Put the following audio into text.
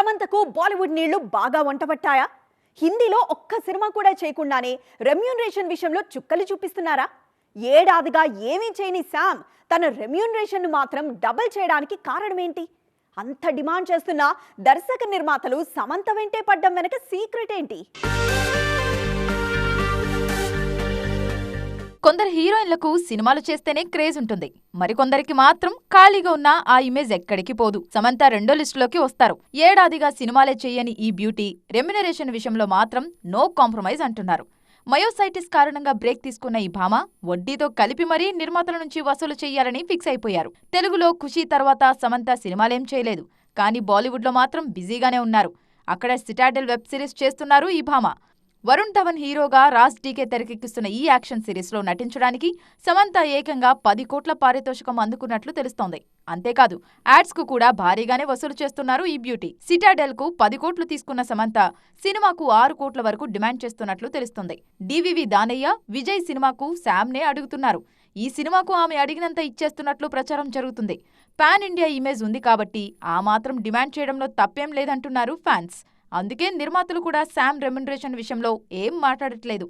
సమంతకు బాలీవుడ్ నీళ్ళు బాగా వంటబట్టాయా హిందీలో ఒక్క సినిమా కూడా చేయకుండానే రెమ్యూనరేషన్ విషయంలో చుక్కలు చూపిస్తున్నారా? ఏడాదిగా ఏమీ చేయని శామ్ తన రెమ్యూనరేషన్ను మాత్రం డబుల్ చేయడానికి కారణమేంటి? అంత డిమాండ్ చేస్తున్న దర్శక నిర్మాతలు సమంత వెంటే పడ్డం వెనక సీక్రెట్ ఏంటి? కొందరు హీరోయిన్లకు సినిమాలు చేస్తేనే క్రేజ్ ఉంటుంది. మరికొందరికి మాత్రం ఖాళీగా ఉన్న ఆ ఇమేజ్ ఎక్కడికి పోదు. సమంత రెండో లిస్టులోకి వస్తారు. ఏడాదిగా సినిమాలే చేయని ఈ బ్యూటీ రెమ్యునరేషన్ విషయంలో మాత్రం నో కాంప్రమైజ్ అంటున్నారు. మయోసైటిస్ కారణంగా బ్రేక్ తీసుకున్న ఈ భామ వడ్డీతో కలిపి మరీ నిర్మాతల నుంచి వసూలు చేయాలని ఫిక్స్ అయిపోయారు. తెలుగులో ఖుషీ తర్వాత సమంత సినిమాలేం చేయలేదు. కానీ బాలీవుడ్లో మాత్రం బిజీగానే ఉన్నారు. అక్కడ సిటాడెల్ వెబ్ సిరీస్ చేస్తున్నారు ఈ భామ. వరుణ్ ధవన్ హీరోగా రాజ్ డీకే తెరకెక్కిస్తున్న ఈ యాక్షన్ సిరీస్లో నటించడానికి సమంత ఏకంగా పది కోట్ల పారితోషికం అందుకున్నట్లు తెలుస్తోంది. అంతేకాదు యాడ్స్కు కూడా భారీగానే వసూలు చేస్తున్నారు ఈ బ్యూటీ. సిటాడెల్కు పది కోట్లు తీసుకున్న సమంత సినిమాకు ఆరు కోట్ల వరకు డిమాండ్ చేస్తున్నట్లు తెలుస్తోంది. డివివి దానయ్య విజయ్ సినిమాకు శామ్నే అడుగుతున్నారు. ఈ సినిమాకు ఆమె అడిగినంత ఇచ్చేస్తున్నట్లు ప్రచారం జరుగుతుంది. పాన్ ఇండియా ఇమేజ్ ఉంది కాబట్టి ఆ మాత్రం డిమాండ్ చేయడంలో తప్పేం లేదంటున్నారు ఫ్యాన్స్. అందుకే నిర్మాతలు కూడా శామ్ రెమ్యునరేషన్ విషయంలో ఏం మాట్లాడట్లేదు.